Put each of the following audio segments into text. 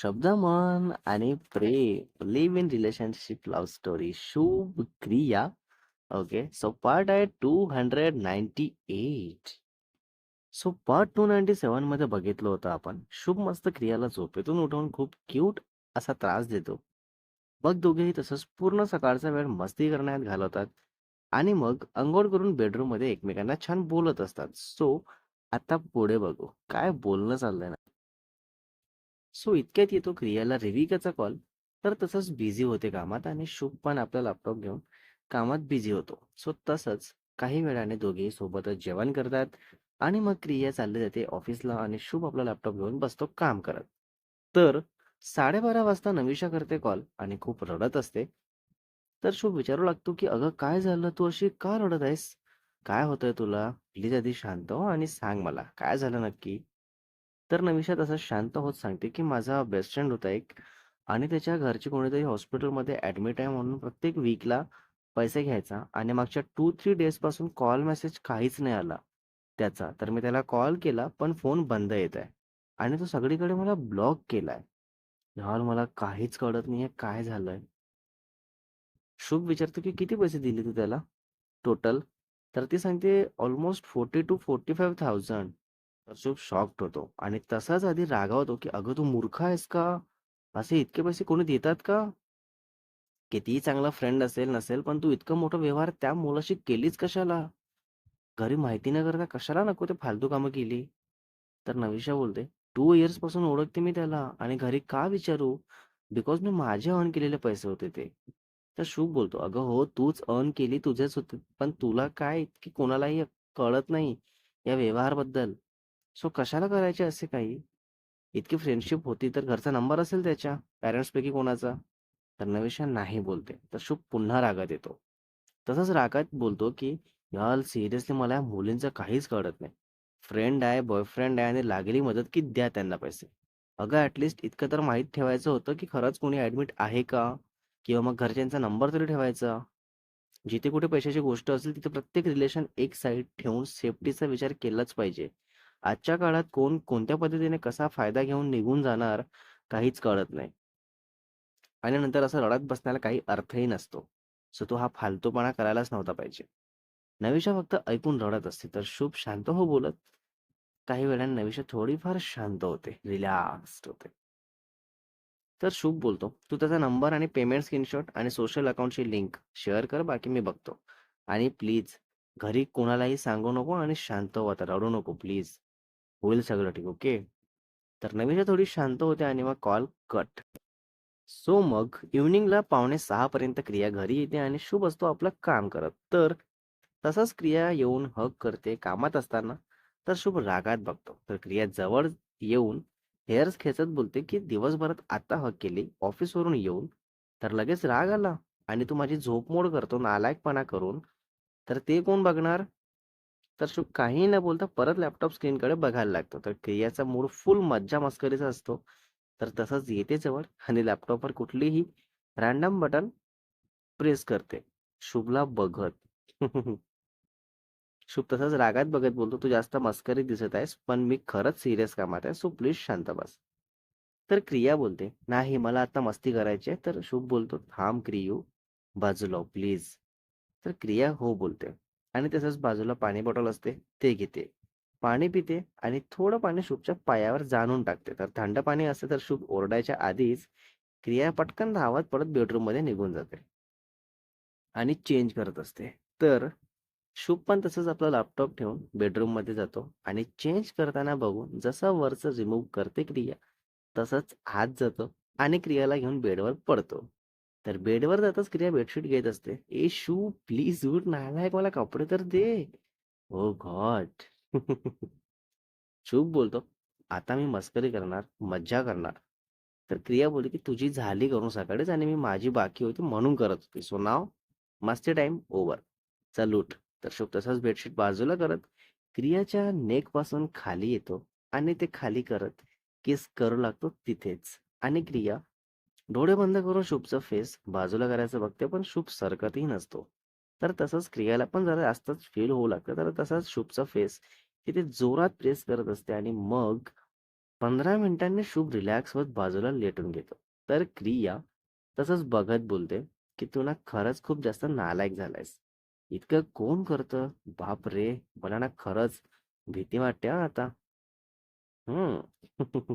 शब्द मन आणि प्रेम live in relationship love story Shubh Kriya. Okay so part आहे two hundred ninety eight so part two ninety सेवनमध्ये बघितलं होतं आपण. शुभ मस्त क्रियाला झोपेतून उठवून खूप क्यूट असा त्रास देतो. मग दोघेही तसंच पूर्ण सकाळचा वेळ मस्ती करण्यात घालवतात आणि मग अंघोळ करून बेडरूममध्ये एकमेकांना छान बोलत असतात. सो आता पुढे बघू. काय बोलणं चाललंय ना? सो इतक्यात येतो क्रियाला रेविकाचा कॉल. तर तसंच बिझी होते कामात आणि शुभ पण आपला लॅपटॉप घेऊन कामात बिझी होतो. सो तसंच काही वेळाने दोघेही सोबतच जेवण करतात आणि मग क्रिया चालली जाते ऑफिसला आणि शुभ आपला लॅपटॉप घेऊन बसतो काम करत. तर साडेबारा वाजता नविशा करते कॉल आणि खूप रडत असते. तर शुभ विचारू लागतो की अगं काय झालं? तू अशी का रडत आहेस? काय होतंय तुला? प्लीज आधी शांत हो आणि सांग मला. काय झालं नक्की? तर नमिषा तसं शांत होत सांगते की माझा बेस्ट फ्रेंड होता एक आणि त्याच्या घरचे कोणीतरी हॉस्पिटलमध्ये ॲडमिट आहे म्हणून प्रत्येक वीकला पैसे घ्यायचा आणि मागच्या टू थ्री डेजपासून कॉल मेसेज काहीच नाही आला त्याचा. तर मी त्याला कॉल केला पण फोन बंद येत आहे आणि तो सगळीकडे मला ब्लॉक केलाय यार मला काहीच कळत नाहीये काय झालंय शुभ विचारतो की किती पैसे दिले तू त्याला? टोटल तर ती सांगते almost forty two forty five thousand तर शुभ शॉक्ड होतो. आणि तसाच आधी रागावतो की अगं तू मूर्ख आहेस का? असे इतके पैसे कोणी देतात का? कितीही चांगला फ्रेंड असेल नसेल पण तू इतकं मोठं व्यवहार त्या मुलाशी केलीच कशाला? घरी माहिती न करता कशाला नको ते फालतू कामं केली? तर नविशा बोलते टू इयर्सपासून ओळखते मी त्याला आणि घरी का विचारू? बिकॉज मी माझे अर्न केलेले पैसे होते ते. तर शुभ बोलतो अगं हो तूच अर्न केली तुझेच होते पण तुला काय इतकी कोणालाही कळत नाही या व्यवहारबद्दल? सो कशाला करायचे असे काही? इतकी फ्रेंडशिप होती तर घरचा नंबर असेल त्याच्या पॅरेंट्स पैकी कोणाचा? तर नवेशा नाही बोलते. तर शुभ पुन्हा रागात येतो. तसंच रागात बोलतो की यार सिरियसली मला या मुलींचं काहीच कळत नाही. फ्रेंड आहे बॉयफ्रेंड आहे आणि लागली मदत की द्या त्यांना पैसे. अगं ॲटलिस्ट इतकं तर माहीत ठेवायचं होतं की खरंच कोणी ॲडमिट आहे का? किंवा मग घरच्यांचा नंबर तरी ठेवायचा? जिथे कुठे पैशाची गोष्ट असेल तिथे प्रत्येक रिलेशन एक साईड ठेवून सेफ्टीचा विचार केलाच पाहिजे. आजच्या काळात कोण कोणत्या पद्धतीने कसा फायदा घेऊन निघून जाणार काहीच कळत नाही. आणि नंतर असं रडत बसण्याला काही अर्थही नसतो. सो तो हा फालतूपणा करायलाच नव्हता पाहिजे. नविशा फक्त ऐकून रडत असते. तर शुभ शांत हो बोलत. काही वेळाने नविशा थोडीफार शांत होते. रिलॅक्स्ड होते. तर शुभ बोलतो. तू त्याचा नंबर आणि पेमेंट स्क्रीनशॉट आणि सोशल अकाउंटची लिंक शेअर कर. बाकी मी बघतो. आणि प्लीज घरी कोणालाही सांगू नको आणि शांत हो आता रडू नको प्लीज होईल सगळं ठीक ओके? तर नविशा थोडी शांत होते आणि मग कॉल कट. सो मग इव्हनिंगला पावणे सहा पर्यंत क्रिया घरी येते आणि शुभ असतो आपलं काम करत. तर तसाच क्रिया येऊन हक करते कामात असताना तर शुभ रागात बघतो. तर क्रिया जवळ येऊन हेअर्स खेचत बोलते की दिवसभरात आता हक केली ऑफिसवरून येऊन. तर लगेच राग आला आणि तू माझी झोपमोड करतो नालायकपणा करून. तर ते कोण बघणार? तर शुभ काही न बोलता परत लॅपटॉप स्क्रीनकडे बघायला लागतो. तर क्रियाचा मूड फुल मज्जा मस्करीचा असतो. तर तसंच येते जवळ आणि लॅपटॉपवर कुठलीही रॅन्डम बटन प्रेस करते. शुभला बघत. शुभ तसंच रागात बघत बोलतो. तू जास्त मस्करी दिसत आहेस पण मी खरंच सिरियस कामात आहे सो प्लीज शांत बस. तर क्रिया बोलते नाही मला आता मस्ती करायची आहे. तर शुभ बोलतो थांब क्रियू बाजूला प्लीज तर क्रिया हो बोलते. आणि तसंच बाजूला पाणी बॉटल असते ते घेते. पाणी पिते आणि थोडं पाणी शुभच्या पायावर जाणून टाकते. तर थंड पाणी असते तर शुभ ओरडायच्या आधीच क्रिया पटकन धावत परत बेडरूममध्ये निघून जाते. आणि चेंज करत असते. तर शुभ पण तसंच आपला लॅपटॉप ठेवून बेडरूममध्ये जातो आणि चेंज करताना बघून जसं वरचं रिमूव्ह करते क्रिया तसंच हात जातो आणि क्रियाला घेऊन बेडवर पडतो. तर बेडवर जाताच क्रिया बेडशीट घेत असते. ए शू प्लीज उठ नालायक मला कपडे तर दे. ओ गॉड. शुभ बोलतो. आता मी मस्करी करणार मज्जा करणार. तर क्रिया बोलली की तुझी झाली करून सकाळीच आणि मी माझी बाकी होती म्हणून करत होती. सो नाव मस्ती टाइम ओव्हर चल उठ. तर शुभ तसाच बेडशीट बाजूला करत क्रियाच्या नेकपासून खाली येतो आणि ते खाली करत किस करू लागतो तिथेच. आणि क्रिया डोळे बंद करून शुभचं फेस बाजूला करायचं बघते पण शुभ सरकतही नसतो. तर तसंच क्रियाला पण जरा जास्तच फील होऊ लागतं तर तसाच शुभचा फेस तिथे जोरात प्रेस करत असते आणि मग पंधरा मिनिटांनी शुभ रिलॅक्स होत बाजूला लेटून घेतो. तर क्रिया तसंच बघत बोलते की तू ना खरंच खूप जास्त नालायक झालायस. इतकं कोण करतं? बाप रे मला ना खरंच भीती वाटते आता. हम्म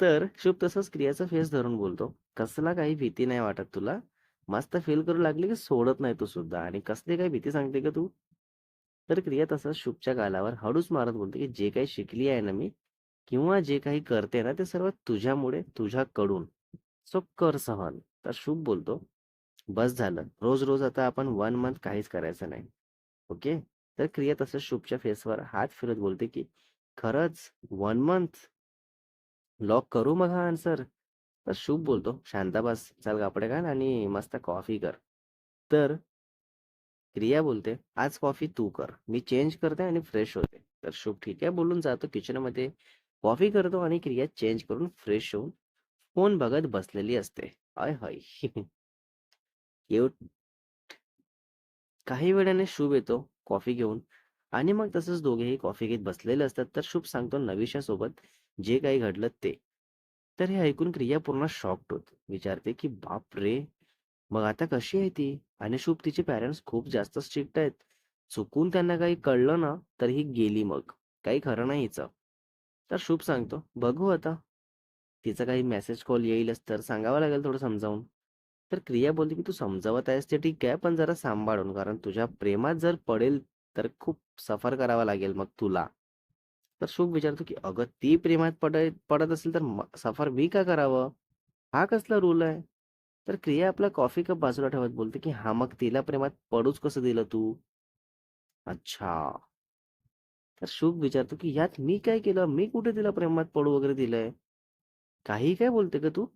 तर शुभ तसंच क्रियाचा फेस धरून बोलतो. कसला काही भीती नाही वाटत तुला. मस्त फील करू लागली की सोडत नाही तू सुद्धा. आणि कसली काही भीती सांगते का तू? तर क्रिया तसंच शुभच्या गालावर हळूच मारत बोलते की जे काही शिकली आहे ना मी किंवा जे काही करते ना ते सर्व तुझ्यामुळे तुझ्याकडून. सो कर सहन. तर शुभ बोलतो. बस झालं. रोज रोज आता आपण वन मंथ काहीच करायचं नाही. ओके? तर क्रिया तसंच शुभच्या फेसवर हात फिरत बोलते की खरंच वन मंथ लॉक करू मग हा आन्सर. तर शुभ बोलतो. शांत बस. चल कपडे घाल आणि मस्त कॉफी कर. तर क्रिया बोलते आज कॉफी तू कर. मी चेंज करते आणि फ्रेश होते. तर शुभ ठीक आहे. बोलून जातो किचनमध्ये. कॉफी करतो आणि क्रिया चेंज करून फ्रेश होऊन फोन बघत बसलेली असते. आय हय. काही वेळाने शुभ येतो कॉफी घेऊन. आणि मग तसंच दोघेही कॉफी घेत बसलेले असतात. तर शुभ सांगतो नवीशा सोबत. जे काही घडलं ते. तर हे ऐकून क्रिया पूर्ण शॉक्ड होत. विचारते की बाप रे! मग आता कशी आहे ती? आणि शुभ तिचे पॅरेंट्स खूप जास्त स्ट्रिक्ट आहेत. चुकून त्यांना काही कळलं ना तर ही गेली मग. काही खरं नाही हिचं. तर शुभ सांगतो बघू आता. तिचा काही मेसेज कॉल येईलच तर सांगावं लागेल थोडं समजावून. तर क्रिया बोलते की तू समजावत आहेस ते ठीक आहे पण जरा सांभाळून. कारण तुझ्या प्रेमात जर पडेल तर खूप सफर करावा लागेल मग तुला. तर शुभ विचारतो की अगं ती प्रेमात पड पडत असेल तर म- सफर मी का करावं? हा कसला रूल आहे? तर क्रिया आपला कॉफी कप बाजूला ठेवत बोलते की हा मग तिला प्रेमात पडूच कसं दिलं तू? अच्छा. तर शुभ विचारतो की यात मी काय केलं? मी कुठे तिला प्रेमात पडू वगैरे दिलंय? काही काय बोलते का तू?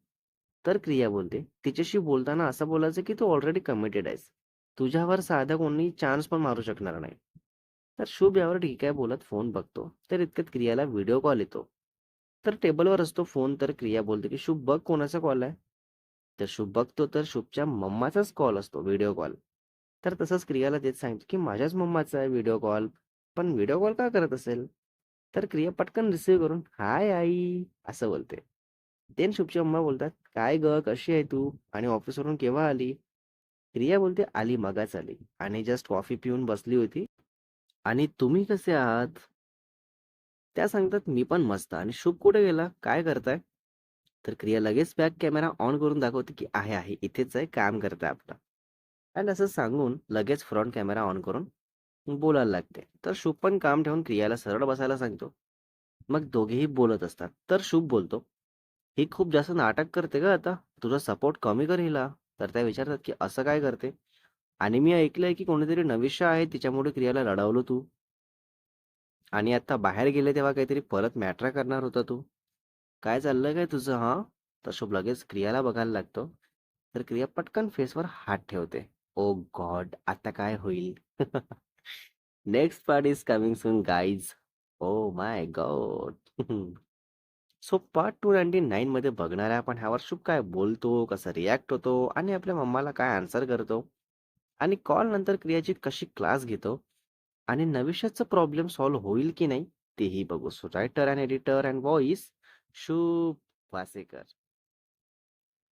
तर क्रिया बोलते तिच्याशी बोलताना असं बोलायचं की तू ऑलरेडी कमिटेड आहेस. तुझ्यावर साधा कोणी चान्स पण मारू शकणार नाही. तर शुभ यावर ठीक आहे बोलत फोन बघतो. तर इतक्यात क्रियाला व्हिडिओ कॉल येतो. तर टेबलवर असतो फोन तर क्रिया बोलते की शुभ बघ कोणाचा कॉल आहे? तर शुभ बघतो तर शुभच्या मम्माचाच कॉल असतो व्हिडिओ कॉल. तर तसंच क्रियाला तेच सांगतो की माझ्याच मम्माचा आहे व्हिडिओ कॉल. पण व्हिडिओ कॉल का करत असेल? तर क्रिया पटकन रिसीव्ह करून हाय आई असं बोलते. देन शुभची मम्मा बोलतात काय ग कशी आहे तू? आणि ऑफिसवरून केव्हा आली? क्रिया बोलते आली मगाच आली. आणि जस्ट कॉफी पिऊन बसली होती. आणि तुम्ही कसे आहात? त्या सांगतात मी पण मस्त. आणि शुभ कुठे गेला? काय करताय? तर क्रिया लगेच बॅक कॅमेरा ऑन करून दाखवते की आहे आहे. इथेच आहे काम करताय आपलं. आणि असं सांगून लगेच फ्रंट कॅमेरा ऑन करून बोलायला लागते. तर शुभ पण काम ठेवून क्रियाला सरळ बसायला सांगतो. मग दोघेही बोलत असतात. तर शुभ बोलतो ही खूप जास्त नाटक करते का आता. तुझा सपोर्ट कमी कर हिला. तर त्या विचारतात की असं काय करते? आणि मी ऐकलंय की कोणीतरी नविष्य आहे तिच्यामुळे क्रियाला लढवलं तू. आणि आता बाहेर गेले तेव्हा काहीतरी परत मॅट्रा करणार होता तू. काय चाललं काय तुझं हा? तर शुभ लगेच क्रियाला बघायला लागतो. तर क्रिया पटकन फेसवर हात ठेवते. ओ गॉड आता काय होईल? Next part is coming soon guys oh my God. So part two ninety nine मध्ये बघणार आहे आपण ह्यावर शुभ काय बोलतो कसं रिॲक्ट होतो आणि आपल्या मम्माला काय आन्सर करतो? आणि कॉल नंतर क्रियाची कशी क्लास घेतो आणि नविष्याचा प्रॉब्लेम सॉल्व्ह होईल की नाही तेही बघू. So writer and editor and voice Shubh Wasekar.